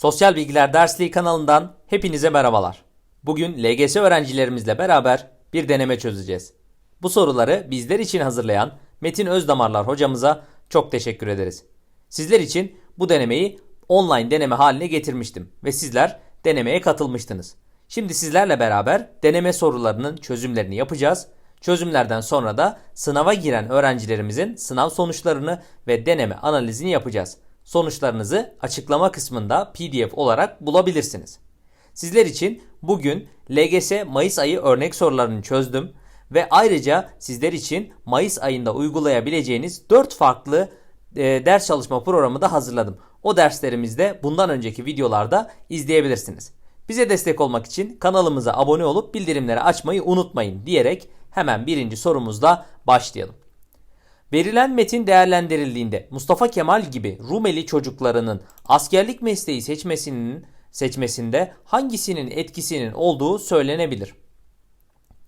Sosyal Bilgiler Dersliği kanalından hepinize merhabalar. Bugün LGS öğrencilerimizle beraber bir deneme çözeceğiz. Bu soruları bizler için hazırlayan Metin Özdamarlar hocamıza çok teşekkür ederiz. Sizler için bu denemeyi online deneme haline getirmiştim ve sizler denemeye katılmıştınız. Şimdi sizlerle beraber deneme sorularının çözümlerini yapacağız. Çözümlerden sonra da sınava giren öğrencilerimizin sınav sonuçlarını ve deneme analizini yapacağız. Sonuçlarınızı açıklama kısmında PDF olarak bulabilirsiniz. Sizler için bugün LGS Mayıs ayı örnek sorularını çözdüm ve ayrıca sizler için Mayıs ayında uygulayabileceğiniz 4 farklı e, ders çalışma programı da hazırladım. O derslerimizde bundan önceki videolarda izleyebilirsiniz. Bize destek olmak için kanalımıza abone olup bildirimleri açmayı unutmayın diyerek hemen birinci sorumuzla başlayalım. Verilen metin değerlendirildiğinde Mustafa Kemal gibi Rumeli çocuklarının askerlik mesleği seçmesinin seçmesinde hangisinin etkisinin olduğu söylenebilir?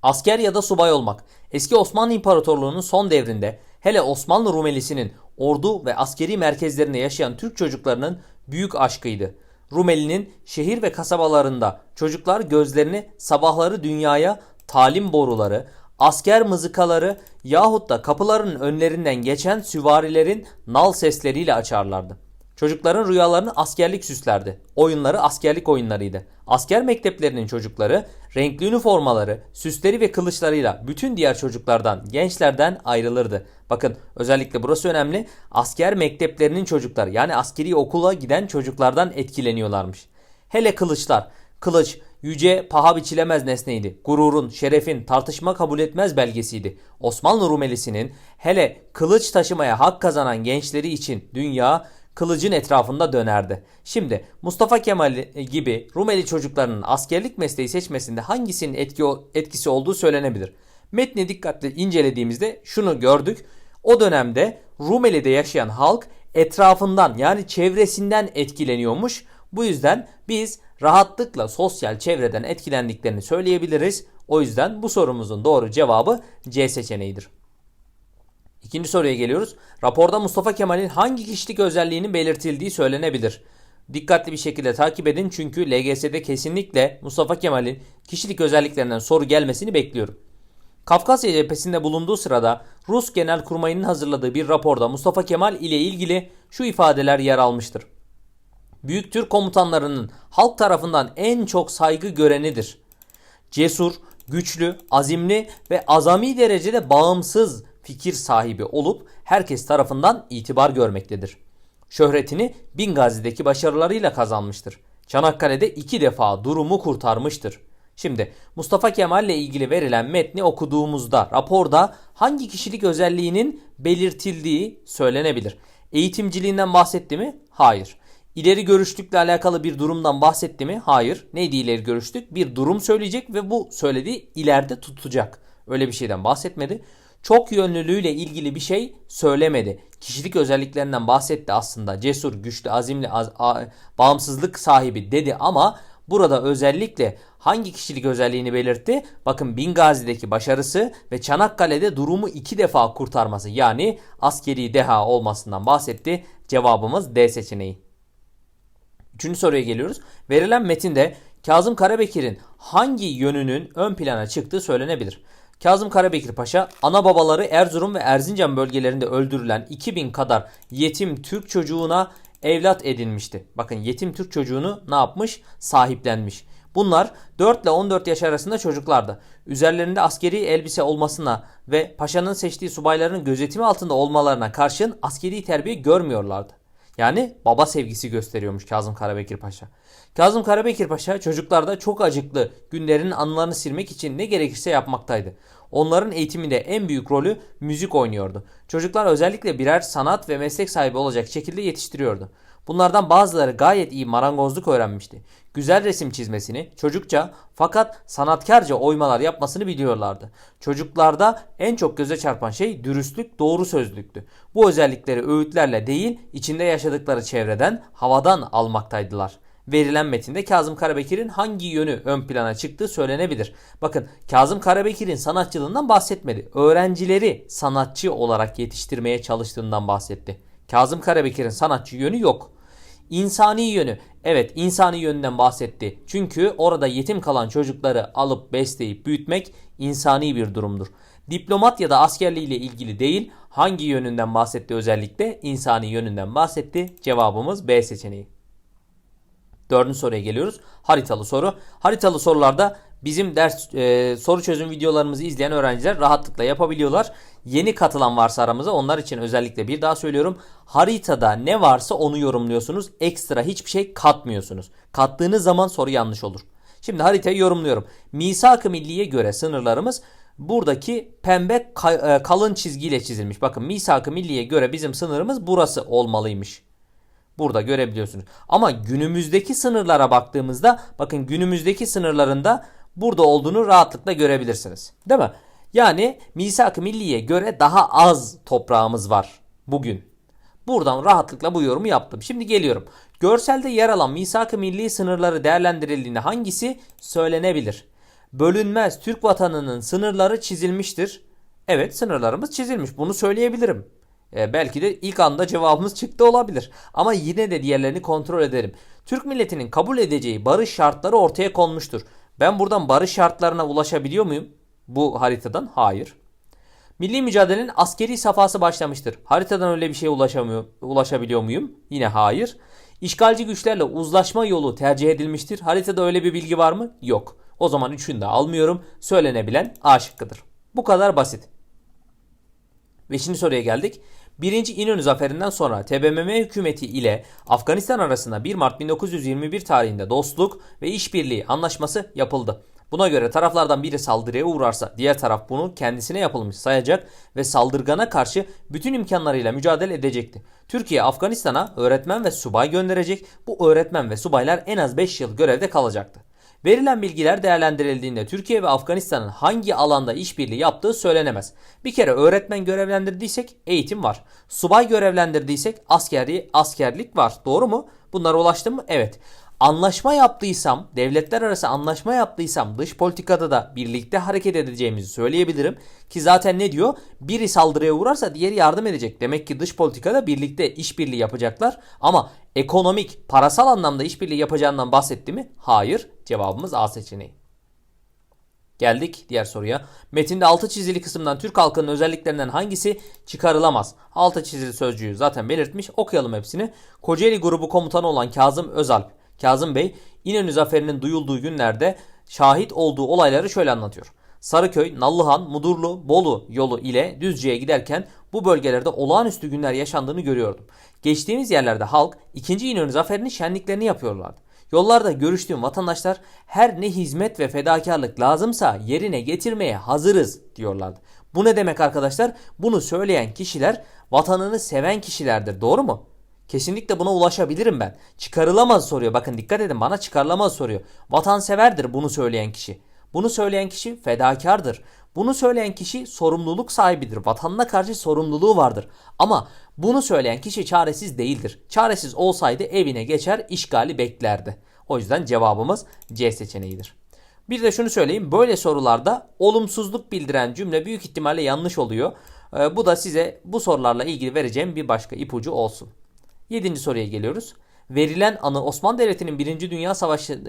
Asker ya da subay olmak eski Osmanlı İmparatorluğu'nun son devrinde hele Osmanlı Rumelisinin ordu ve askeri merkezlerinde yaşayan Türk çocuklarının büyük aşkıydı. Rumeli'nin şehir ve kasabalarında çocuklar gözlerini sabahları dünyaya talim boruları, asker mızıkaları yahut da kapıların önlerinden geçen süvarilerin nal sesleriyle açarlardı. Çocukların rüyalarını askerlik süslerdi. Oyunları askerlik oyunlarıydı. Asker mekteplerinin çocukları renkli üniformaları, süsleri ve kılıçlarıyla bütün diğer çocuklardan, gençlerden ayrılırdı. Bakın özellikle burası önemli. Asker mekteplerinin çocukları yani askeri okula giden çocuklardan etkileniyorlarmış. Hele kılıçlar. Kılıç yüce, paha biçilemez nesneydi. Gururun, şerefin, tartışma kabul etmez belgesiydi. Osmanlı Rumelisi'nin hele kılıç taşımaya hak kazanan gençleri için dünya kılıcın etrafında dönerdi. Şimdi Mustafa Kemal gibi Rumeli çocuklarının askerlik mesleği seçmesinde hangisinin etki, etkisi olduğu söylenebilir. Metni dikkatli incelediğimizde şunu gördük. O dönemde Rumeli'de yaşayan halk etrafından yani çevresinden etkileniyormuş. Bu yüzden biz rahatlıkla sosyal çevreden etkilendiklerini söyleyebiliriz. O yüzden bu sorumuzun doğru cevabı C seçeneğidir. İkinci soruya geliyoruz. Raporda Mustafa Kemal'in hangi kişilik özelliğinin belirtildiği söylenebilir. Dikkatli bir şekilde takip edin çünkü LGS'de kesinlikle Mustafa Kemal'in kişilik özelliklerinden soru gelmesini bekliyorum. Kafkasya cephesinde bulunduğu sırada Rus Genelkurmayı'nın hazırladığı bir raporda Mustafa Kemal ile ilgili şu ifadeler yer almıştır. Büyük Türk komutanlarının halk tarafından en çok saygı görenidir. Cesur, güçlü, azimli ve azami derecede bağımsız fikir sahibi olup herkes tarafından itibar görmektedir. Şöhretini Bingazi'deki başarılarıyla kazanmıştır. Çanakkale'de iki defa durumu kurtarmıştır. Şimdi Mustafa Kemal ile ilgili verilen metni okuduğumuzda raporda hangi kişilik özelliğinin belirtildiği söylenebilir. Eğitimciliğinden bahsetti mi? Hayır. İleri görüşlükle alakalı bir durumdan bahsetti mi? Hayır. Neydi ileri görüşlük? Bir durum söyleyecek ve bu söylediği ileride tutacak. Öyle bir şeyden bahsetmedi. Çok yönlülüğüyle ilgili bir şey söylemedi. Kişilik özelliklerinden bahsetti aslında. Cesur, güçlü, azimli, az, a, bağımsızlık sahibi dedi ama burada özellikle hangi kişilik özelliğini belirtti? Bakın Bingazi'deki başarısı ve Çanakkale'de durumu iki defa kurtarması yani askeri deha olmasından bahsetti. Cevabımız D seçeneği. Üçüncü soruya geliyoruz. Verilen metinde Kazım Karabekir'in hangi yönünün ön plana çıktığı söylenebilir. Kazım Karabekir Paşa ana babaları Erzurum ve Erzincan bölgelerinde öldürülen 2000 kadar yetim Türk çocuğuna evlat edinmişti. Bakın yetim Türk çocuğunu ne yapmış? Sahiplenmiş. Bunlar 4 ile 14 yaş arasında çocuklardı. Üzerlerinde askeri elbise olmasına ve paşanın seçtiği subayların gözetimi altında olmalarına karşın askeri terbiye görmüyorlardı. Yani baba sevgisi gösteriyormuş Kazım Karabekir Paşa. Kazım Karabekir Paşa çocuklarda çok acıklı günlerin anılarını silmek için ne gerekirse yapmaktaydı. Onların eğitiminde en büyük rolü müzik oynuyordu. Çocuklar özellikle birer sanat ve meslek sahibi olacak şekilde yetiştiriyordu. Bunlardan bazıları gayet iyi marangozluk öğrenmişti. Güzel resim çizmesini, çocukça fakat sanatkarca oymalar yapmasını biliyorlardı. Çocuklarda en çok göze çarpan şey dürüstlük, doğru sözlüktü. Bu özellikleri öğütlerle değil, içinde yaşadıkları çevreden, havadan almaktaydılar verilen metinde Kazım Karabekir'in hangi yönü ön plana çıktığı söylenebilir. Bakın Kazım Karabekir'in sanatçılığından bahsetmedi. Öğrencileri sanatçı olarak yetiştirmeye çalıştığından bahsetti. Kazım Karabekir'in sanatçı yönü yok. İnsani yönü. Evet insani yönden bahsetti. Çünkü orada yetim kalan çocukları alıp besleyip büyütmek insani bir durumdur. Diplomat ya da askerliğiyle ilgili değil hangi yönünden bahsetti özellikle? insani yönünden bahsetti. Cevabımız B seçeneği. Dördüncü soruya geliyoruz. Haritalı soru. Haritalı sorularda bizim ders e, soru çözüm videolarımızı izleyen öğrenciler rahatlıkla yapabiliyorlar. Yeni katılan varsa aramıza onlar için özellikle bir daha söylüyorum. Haritada ne varsa onu yorumluyorsunuz. Ekstra hiçbir şey katmıyorsunuz. Kattığınız zaman soru yanlış olur. Şimdi haritayı yorumluyorum. Misak-ı Milliye göre sınırlarımız buradaki pembe ka- kalın çizgiyle çizilmiş. Bakın Misak-ı Milliye göre bizim sınırımız burası olmalıymış. Burada görebiliyorsunuz. Ama günümüzdeki sınırlara baktığımızda bakın günümüzdeki sınırlarında burada olduğunu rahatlıkla görebilirsiniz. Değil mi? Yani Misak-ı Milliye göre daha az toprağımız var bugün. Buradan rahatlıkla bu yorumu yaptım. Şimdi geliyorum. Görselde yer alan Misak-ı Milli sınırları değerlendirildiğinde hangisi söylenebilir? Bölünmez Türk vatanının sınırları çizilmiştir. Evet sınırlarımız çizilmiş. Bunu söyleyebilirim. E, belki de ilk anda cevabımız çıktı olabilir. Ama yine de diğerlerini kontrol edelim. Türk milletinin kabul edeceği barış şartları ortaya konmuştur. Ben buradan barış şartlarına ulaşabiliyor muyum? Bu haritadan hayır. Milli mücadelenin askeri safhası başlamıştır. Haritadan öyle bir şeye ulaşamıyor, ulaşabiliyor muyum? Yine hayır. İşgalci güçlerle uzlaşma yolu tercih edilmiştir. Haritada öyle bir bilgi var mı? Yok. O zaman üçünü de almıyorum. Söylenebilen A şıkkıdır. Bu kadar basit. Beşinci soruya geldik. Birinci İnönü zaferinden sonra TBMM hükümeti ile Afganistan arasında 1 Mart 1921 tarihinde dostluk ve işbirliği anlaşması yapıldı. Buna göre taraflardan biri saldırıya uğrarsa diğer taraf bunu kendisine yapılmış sayacak ve saldırgana karşı bütün imkanlarıyla mücadele edecekti. Türkiye Afganistan'a öğretmen ve subay gönderecek. Bu öğretmen ve subaylar en az 5 yıl görevde kalacaktı. Verilen bilgiler değerlendirildiğinde Türkiye ve Afganistan'ın hangi alanda işbirliği yaptığı söylenemez. Bir kere öğretmen görevlendirdiysek eğitim var. Subay görevlendirdiysek askeri askerlik var. Doğru mu? Bunlara ulaştım mı? Evet. Anlaşma yaptıysam, devletler arası anlaşma yaptıysam dış politikada da birlikte hareket edeceğimizi söyleyebilirim. Ki zaten ne diyor? Biri saldırıya uğrarsa diğeri yardım edecek. Demek ki dış politikada birlikte işbirliği yapacaklar. Ama ekonomik, parasal anlamda işbirliği yapacağından bahsetti mi? Hayır. Cevabımız A seçeneği. Geldik diğer soruya. Metinde altı çizili kısımdan Türk halkının özelliklerinden hangisi çıkarılamaz? Altı çizili sözcüğü zaten belirtmiş. Okuyalım hepsini. Kocaeli grubu komutanı olan Kazım Özalp Kazım Bey İnönü zaferinin duyulduğu günlerde şahit olduğu olayları şöyle anlatıyor. Sarıköy, Nallıhan, Mudurlu, Bolu yolu ile Düzce'ye giderken bu bölgelerde olağanüstü günler yaşandığını görüyordum. Geçtiğimiz yerlerde halk 2. İnönü zaferinin şenliklerini yapıyorlardı. Yollarda görüştüğüm vatandaşlar her ne hizmet ve fedakarlık lazımsa yerine getirmeye hazırız diyorlardı. Bu ne demek arkadaşlar? Bunu söyleyen kişiler vatanını seven kişilerdir. Doğru mu? Kesinlikle buna ulaşabilirim ben. Çıkarılamaz soruyor. Bakın dikkat edin bana çıkarılamaz soruyor. Vatanseverdir bunu söyleyen kişi. Bunu söyleyen kişi fedakardır. Bunu söyleyen kişi sorumluluk sahibidir. Vatanına karşı sorumluluğu vardır. Ama bunu söyleyen kişi çaresiz değildir. Çaresiz olsaydı evine geçer işgali beklerdi. O yüzden cevabımız C seçeneğidir. Bir de şunu söyleyeyim. Böyle sorularda olumsuzluk bildiren cümle büyük ihtimalle yanlış oluyor. Ee, bu da size bu sorularla ilgili vereceğim bir başka ipucu olsun. Yedinci soruya geliyoruz. Verilen anı Osmanlı Devleti'nin 1. Dünya Savaşı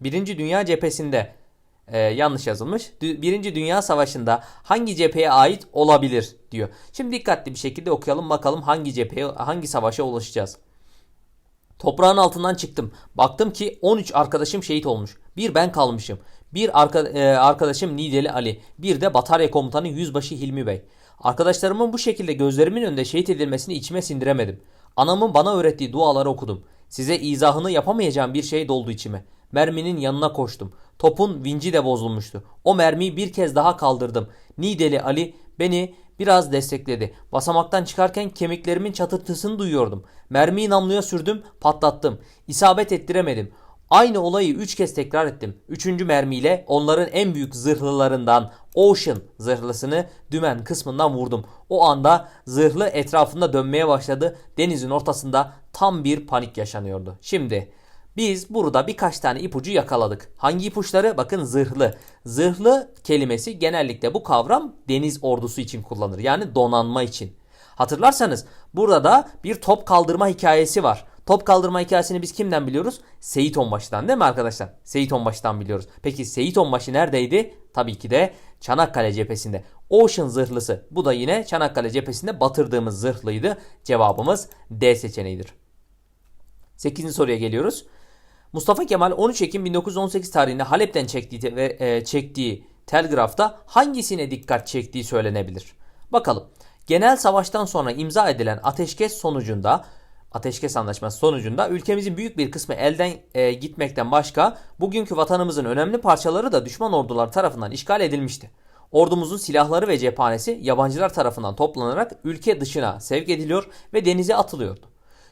1. Dünya cephesinde e, yanlış yazılmış. 1. Dünya Savaşı'nda hangi cepheye ait olabilir diyor. Şimdi dikkatli bir şekilde okuyalım bakalım hangi cepheye hangi savaşa ulaşacağız. Toprağın altından çıktım. Baktım ki 13 arkadaşım şehit olmuş. Bir ben kalmışım. Bir arka, e, arkadaşım Nideli Ali. Bir de Batarya Komutanı Yüzbaşı Hilmi Bey. Arkadaşlarımın bu şekilde gözlerimin önünde şehit edilmesini içime sindiremedim. Anamın bana öğrettiği duaları okudum. Size izahını yapamayacağım bir şey doldu içime. Merminin yanına koştum. Topun vinci de bozulmuştu. O mermiyi bir kez daha kaldırdım. Nideli Ali beni biraz destekledi. Basamaktan çıkarken kemiklerimin çatırtısını duyuyordum. Mermiyi namluya sürdüm, patlattım. İsabet ettiremedim. Aynı olayı 3 kez tekrar ettim. Üçüncü mermiyle onların en büyük zırhlılarından Ocean zırhlısını dümen kısmından vurdum. O anda zırhlı etrafında dönmeye başladı. Denizin ortasında tam bir panik yaşanıyordu. Şimdi biz burada birkaç tane ipucu yakaladık. Hangi ipuçları? Bakın zırhlı. Zırhlı kelimesi genellikle bu kavram deniz ordusu için kullanılır. Yani donanma için. Hatırlarsanız burada da bir top kaldırma hikayesi var. Top kaldırma hikayesini biz kimden biliyoruz? Seyit Onbaşı'dan değil mi arkadaşlar? Seyit Onbaşı'dan biliyoruz. Peki Seyit Onbaşı neredeydi? Tabii ki de Çanakkale cephesinde. Ocean zırhlısı. Bu da yine Çanakkale cephesinde batırdığımız zırhlıydı. Cevabımız D seçeneğidir. 8. soruya geliyoruz. Mustafa Kemal 13 Ekim 1918 tarihinde Halep'ten çektiği, ve, e, çektiği telgrafta hangisine dikkat çektiği söylenebilir? Bakalım. Genel savaştan sonra imza edilen ateşkes sonucunda ateşkes anlaşması sonucunda ülkemizin büyük bir kısmı elden e, gitmekten başka bugünkü vatanımızın önemli parçaları da düşman ordular tarafından işgal edilmişti. Ordumuzun silahları ve cephanesi yabancılar tarafından toplanarak ülke dışına sevk ediliyor ve denize atılıyordu.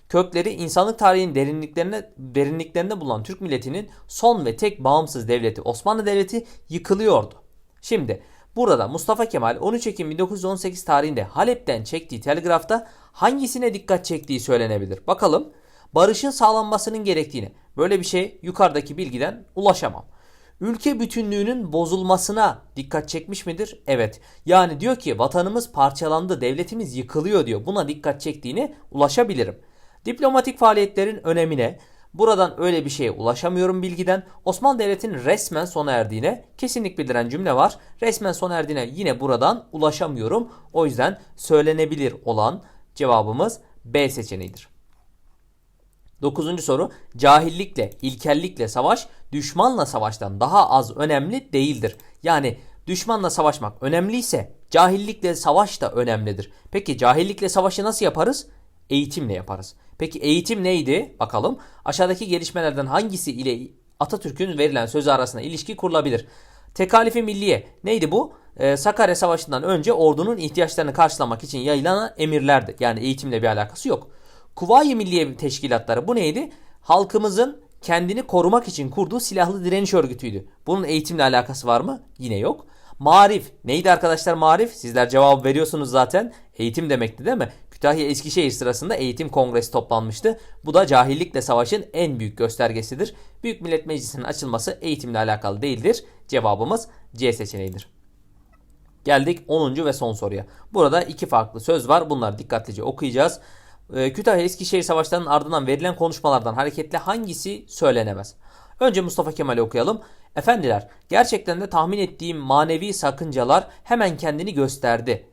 Kökleri insanlık tarihinin derinliklerine, derinliklerinde bulunan Türk milletinin son ve tek bağımsız devleti Osmanlı Devleti yıkılıyordu. Şimdi burada Mustafa Kemal 13 Ekim 1918 tarihinde Halep'ten çektiği telgrafta hangisine dikkat çektiği söylenebilir. Bakalım barışın sağlanmasının gerektiğini böyle bir şey yukarıdaki bilgiden ulaşamam. Ülke bütünlüğünün bozulmasına dikkat çekmiş midir? Evet. Yani diyor ki vatanımız parçalandı, devletimiz yıkılıyor diyor. Buna dikkat çektiğini ulaşabilirim. Diplomatik faaliyetlerin önemine, buradan öyle bir şeye ulaşamıyorum bilgiden. Osmanlı Devleti'nin resmen sona erdiğine kesinlik bildiren cümle var. Resmen sona erdiğine yine buradan ulaşamıyorum. O yüzden söylenebilir olan cevabımız B seçeneğidir. Dokuzuncu soru. Cahillikle, ilkellikle savaş düşmanla savaştan daha az önemli değildir. Yani düşmanla savaşmak önemliyse cahillikle savaş da önemlidir. Peki cahillikle savaşı nasıl yaparız? Eğitimle yaparız. Peki eğitim neydi? Bakalım. Aşağıdaki gelişmelerden hangisi ile Atatürk'ün verilen sözü arasında ilişki kurulabilir? Tekalifi milliye neydi bu? Ee, Sakarya Savaşı'ndan önce ordunun ihtiyaçlarını karşılamak için yayılan emirlerdi. Yani eğitimle bir alakası yok. Kuvayi Milliye Teşkilatları bu neydi? Halkımızın kendini korumak için kurduğu silahlı direniş örgütüydü. Bunun eğitimle alakası var mı? Yine yok. Marif. Neydi arkadaşlar marif? Sizler cevabı veriyorsunuz zaten. Eğitim demekti değil mi? Kütahya Eskişehir sırasında eğitim kongresi toplanmıştı. Bu da cahillikle savaşın en büyük göstergesidir. Büyük Millet Meclisi'nin açılması eğitimle alakalı değildir. Cevabımız C seçeneğidir. Geldik 10. ve son soruya. Burada iki farklı söz var. Bunları dikkatlice okuyacağız. Ee, Kütahya Eskişehir savaşlarının ardından verilen konuşmalardan hareketle hangisi söylenemez? Önce Mustafa Kemal'i okuyalım. Efendiler, gerçekten de tahmin ettiğim manevi sakıncalar hemen kendini gösterdi.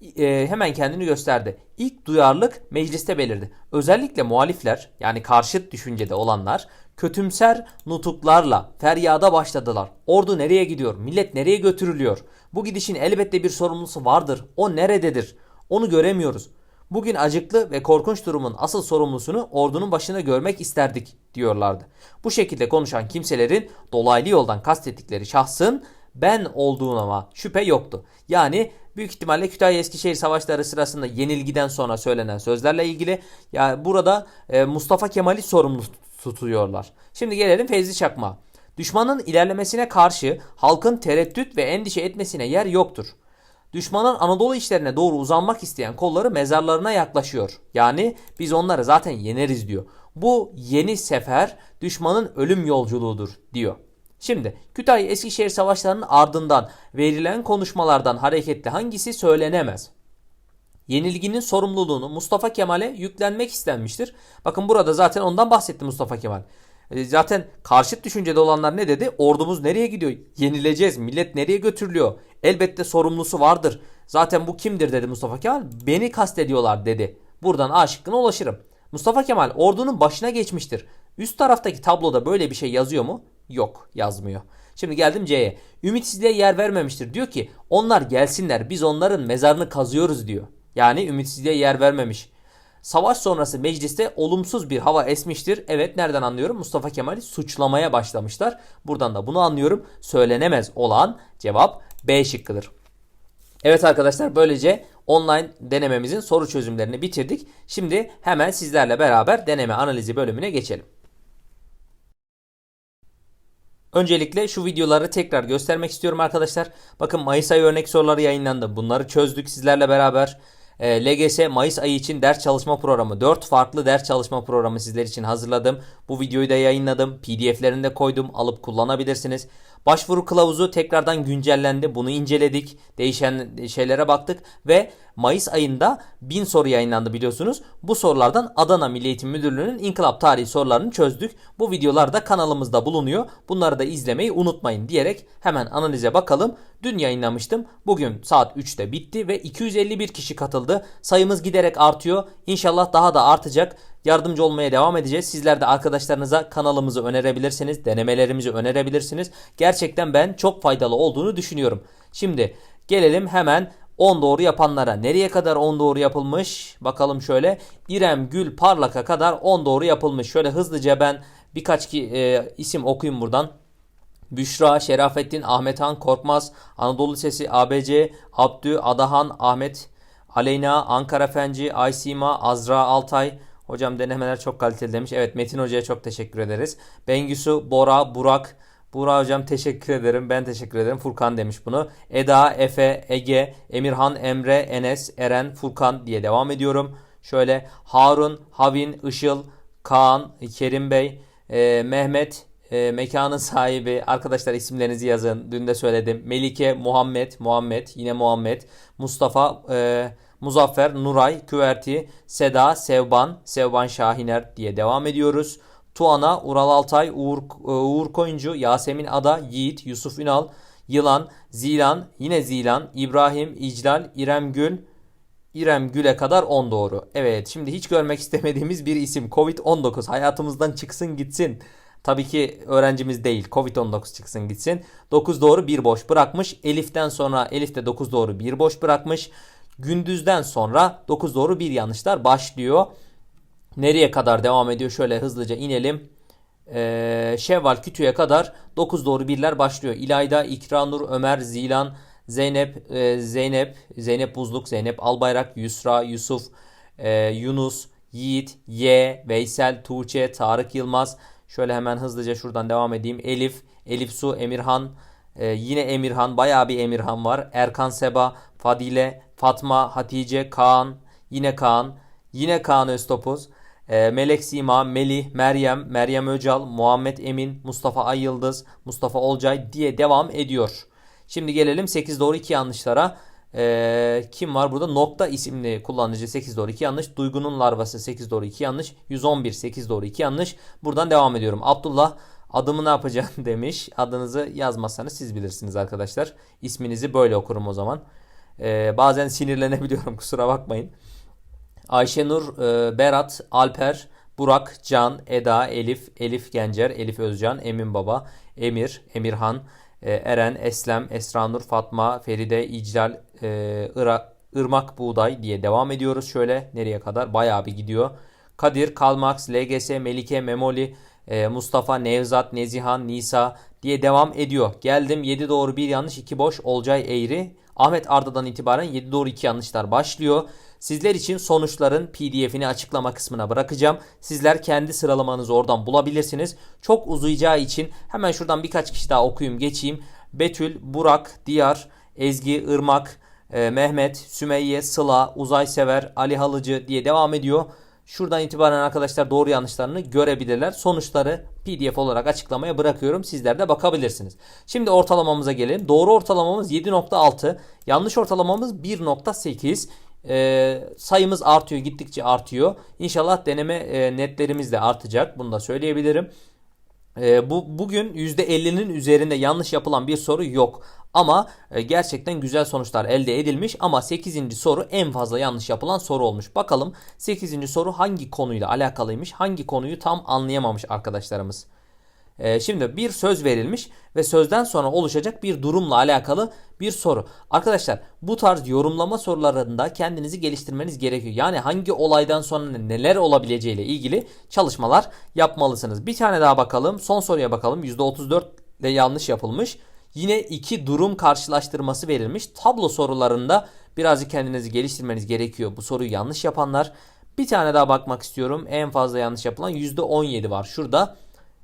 Ee, hemen kendini gösterdi. İlk duyarlılık mecliste belirdi. Özellikle muhalifler yani karşıt düşüncede olanlar kötümser nutuklarla feryada başladılar. Ordu nereye gidiyor? Millet nereye götürülüyor? Bu gidişin elbette bir sorumlusu vardır. O nerededir? Onu göremiyoruz. Bugün acıklı ve korkunç durumun asıl sorumlusunu ordunun başında görmek isterdik diyorlardı. Bu şekilde konuşan kimselerin dolaylı yoldan kastettikleri şahsın ben olduğuna şüphe yoktu. Yani büyük ihtimalle Kütahya Eskişehir savaşları sırasında yenilgiden sonra söylenen sözlerle ilgili yani burada e, Mustafa Kemal'i sorumlu tutuyorlar. Şimdi gelelim Fevzi Çakma. Düşmanın ilerlemesine karşı halkın tereddüt ve endişe etmesine yer yoktur. Düşmanın Anadolu işlerine doğru uzanmak isteyen kolları mezarlarına yaklaşıyor. Yani biz onları zaten yeneriz diyor. Bu yeni sefer düşmanın ölüm yolculuğudur diyor. Şimdi Kütahya Eskişehir savaşlarının ardından verilen konuşmalardan hareketle hangisi söylenemez? Yenilginin sorumluluğunu Mustafa Kemal'e yüklenmek istenmiştir. Bakın burada zaten ondan bahsetti Mustafa Kemal. E, zaten karşıt düşüncede olanlar ne dedi? Ordumuz nereye gidiyor? Yenileceğiz. Millet nereye götürülüyor? Elbette sorumlusu vardır. Zaten bu kimdir dedi Mustafa Kemal. Beni kastediyorlar dedi. Buradan A şıkkına ulaşırım. Mustafa Kemal ordunun başına geçmiştir. Üst taraftaki tabloda böyle bir şey yazıyor mu? Yok yazmıyor. Şimdi geldim C'ye. Ümitsizliğe yer vermemiştir. Diyor ki onlar gelsinler biz onların mezarını kazıyoruz diyor. Yani ümitsizliğe yer vermemiş. Savaş sonrası mecliste olumsuz bir hava esmiştir. Evet nereden anlıyorum? Mustafa Kemal'i suçlamaya başlamışlar. Buradan da bunu anlıyorum. Söylenemez olan cevap B şıkkıdır. Evet arkadaşlar böylece online denememizin soru çözümlerini bitirdik. Şimdi hemen sizlerle beraber deneme analizi bölümüne geçelim. Öncelikle şu videoları tekrar göstermek istiyorum arkadaşlar. Bakın Mayıs ayı örnek soruları yayınlandı. Bunları çözdük sizlerle beraber. E, LGS Mayıs ayı için ders çalışma programı 4 farklı ders çalışma programı sizler için hazırladım. Bu videoyu da yayınladım. PDF'lerini de koydum. Alıp kullanabilirsiniz. Başvuru kılavuzu tekrardan güncellendi. Bunu inceledik. Değişen şeylere baktık ve Mayıs ayında 1000 soru yayınlandı biliyorsunuz. Bu sorulardan Adana Milli Eğitim Müdürlüğü'nün inkılap tarihi sorularını çözdük. Bu videolar da kanalımızda bulunuyor. Bunları da izlemeyi unutmayın diyerek hemen analize bakalım. Dün yayınlamıştım. Bugün saat 3'te bitti ve 251 kişi katıldı. Sayımız giderek artıyor. İnşallah daha da artacak. Yardımcı olmaya devam edeceğiz. Sizler de arkadaşlarınıza kanalımızı önerebilirsiniz. Denemelerimizi önerebilirsiniz. Gerçekten ben çok faydalı olduğunu düşünüyorum. Şimdi gelelim hemen 10 doğru yapanlara. Nereye kadar 10 doğru yapılmış? Bakalım şöyle. İrem Gül Parlak'a kadar 10 doğru yapılmış. Şöyle hızlıca ben birkaç ki, e, isim okuyayım buradan. Büşra, Şerafettin, Ahmethan, Korkmaz, Anadolu Sesi, ABC, Abdü, Adahan, Ahmet, Aleyna, Ankara Fenci, Aysima, Azra Altay. Hocam denemeler çok kaliteli demiş. Evet Metin Hoca'ya çok teşekkür ederiz. Bengüsü, Bora, Burak, Burak hocam teşekkür ederim. Ben teşekkür ederim. Furkan demiş bunu. Eda, Efe, Ege, Emirhan, Emre, Enes, Eren, Furkan diye devam ediyorum. Şöyle Harun, Havin, Işıl, Kaan, Kerim Bey, e, Mehmet, e, mekanın sahibi. Arkadaşlar isimlerinizi yazın. Dün de söyledim. Melike, Muhammed, Muhammed, yine Muhammed, Mustafa, e, Muzaffer, Nuray, Küverti, Seda, Sevban, Sevban Şahiner diye devam ediyoruz. Tuana, Ural Altay, Uğur, e, Uğur Koyuncu, Yasemin Ada, Yiğit, Yusuf Ünal, Yılan, Zilan, yine Zilan, İbrahim, İclal, İrem Gül, İrem Gül'e kadar 10 doğru. Evet şimdi hiç görmek istemediğimiz bir isim Covid-19 hayatımızdan çıksın gitsin. Tabii ki öğrencimiz değil Covid-19 çıksın gitsin. 9 doğru 1 boş bırakmış. Elif'ten sonra Elif de 9 doğru 1 boş bırakmış. Gündüzden sonra 9 doğru 1 yanlışlar başlıyor. Nereye kadar devam ediyor? Şöyle hızlıca inelim. Ee, Şevval Kütü'ye kadar 9 doğru birler başlıyor. İlayda, İkranur, Ömer, Zilan, Zeynep, e, Zeynep, Zeynep Buzluk, Zeynep Albayrak, Yusra, Yusuf, e, Yunus, Yiğit, Y, Veysel, Tuğçe, Tarık Yılmaz. Şöyle hemen hızlıca şuradan devam edeyim. Elif, Elif Su, Emirhan, e, yine Emirhan, bayağı bir Emirhan var. Erkan Seba, Fadile, Fatma, Hatice, Kaan, yine Kaan, yine Kaan Öztopuz. E, Melek Sima, Melih, Meryem, Meryem Öcal, Muhammed Emin, Mustafa Ay Yıldız, Mustafa Olcay diye devam ediyor. Şimdi gelelim 8 doğru 2 yanlışlara. Ee, kim var burada? Nokta isimli kullanıcı 8 doğru 2 yanlış. Duygunun larvası 8 doğru 2 yanlış. 111 8 doğru 2 yanlış. Buradan devam ediyorum. Abdullah adımı ne yapacağım demiş. Adınızı yazmazsanız siz bilirsiniz arkadaşlar. İsminizi böyle okurum o zaman. Ee, bazen sinirlenebiliyorum kusura bakmayın. Ayşenur, e, Berat, Alper, Burak, Can, Eda, Elif, Elif Gencer, Elif Özcan, Emin Baba, Emir, Emirhan, e, Eren, Eslem, Esranur, Fatma, Feride, İclal, e, Ira, Irmak Buğday diye devam ediyoruz. Şöyle nereye kadar? Bayağı bir gidiyor. Kadir, Kalmax, LGS, Melike, Memoli, e, Mustafa, Nevzat, Nezihan, Nisa diye devam ediyor. Geldim 7 doğru 1 yanlış 2 boş Olcay Eğri. Ahmet Arda'dan itibaren 7 doğru 2 yanlışlar başlıyor. Sizler için sonuçların PDF'ini açıklama kısmına bırakacağım. Sizler kendi sıralamanızı oradan bulabilirsiniz. Çok uzayacağı için hemen şuradan birkaç kişi daha okuyayım geçeyim. Betül, Burak, Diyar, Ezgi, Irmak, e, Mehmet, Sümeyye, Sıla, Uzay Sever, Ali Halıcı diye devam ediyor. Şuradan itibaren arkadaşlar doğru yanlışlarını görebilirler. Sonuçları PDF olarak açıklamaya bırakıyorum. Sizler de bakabilirsiniz. Şimdi ortalamamıza gelelim. Doğru ortalamamız 7.6. Yanlış ortalamamız 1.8. Ee, sayımız artıyor gittikçe artıyor. İnşallah deneme e, netlerimiz de artacak. Bunu da söyleyebilirim. E, bu bugün %50'nin üzerinde yanlış yapılan bir soru yok. Ama e, gerçekten güzel sonuçlar elde edilmiş ama 8. soru en fazla yanlış yapılan soru olmuş. Bakalım 8. soru hangi konuyla alakalıymış? Hangi konuyu tam anlayamamış arkadaşlarımız? Ee, şimdi bir söz verilmiş ve sözden sonra oluşacak bir durumla alakalı bir soru. Arkadaşlar bu tarz yorumlama sorularında kendinizi geliştirmeniz gerekiyor. Yani hangi olaydan sonra neler olabileceğiyle ilgili çalışmalar yapmalısınız. Bir tane daha bakalım. Son soruya bakalım. %34 ile yanlış yapılmış. Yine iki durum karşılaştırması verilmiş. Tablo sorularında birazcık kendinizi geliştirmeniz gerekiyor. Bu soruyu yanlış yapanlar. Bir tane daha bakmak istiyorum. En fazla yanlış yapılan %17 var. Şurada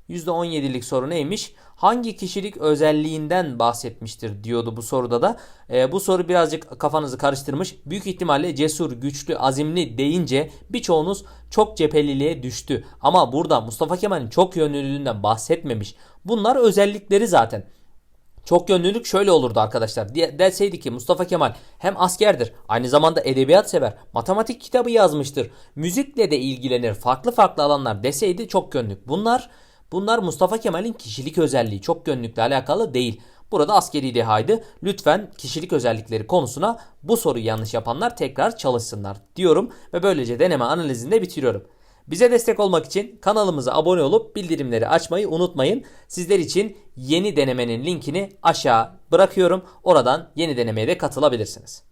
%17'lik soru neymiş? Hangi kişilik özelliğinden bahsetmiştir diyordu bu soruda da. E, bu soru birazcık kafanızı karıştırmış. Büyük ihtimalle cesur, güçlü, azimli deyince birçoğunuz çok cepheliliğe düştü. Ama burada Mustafa Kemal'in çok yönlülüğünden bahsetmemiş. Bunlar özellikleri zaten. Çok yönlülük şöyle olurdu arkadaşlar. Deseydi ki Mustafa Kemal hem askerdir, aynı zamanda edebiyat sever, matematik kitabı yazmıştır, müzikle de ilgilenir, farklı farklı alanlar deseydi çok yönlük. Bunlar bunlar Mustafa Kemal'in kişilik özelliği, çok yönlükle alakalı değil. Burada askeri dehaydı. Lütfen kişilik özellikleri konusuna bu soruyu yanlış yapanlar tekrar çalışsınlar diyorum ve böylece deneme analizini de bitiriyorum. Bize destek olmak için kanalımıza abone olup bildirimleri açmayı unutmayın. Sizler için yeni denemenin linkini aşağı bırakıyorum. Oradan yeni denemeye de katılabilirsiniz.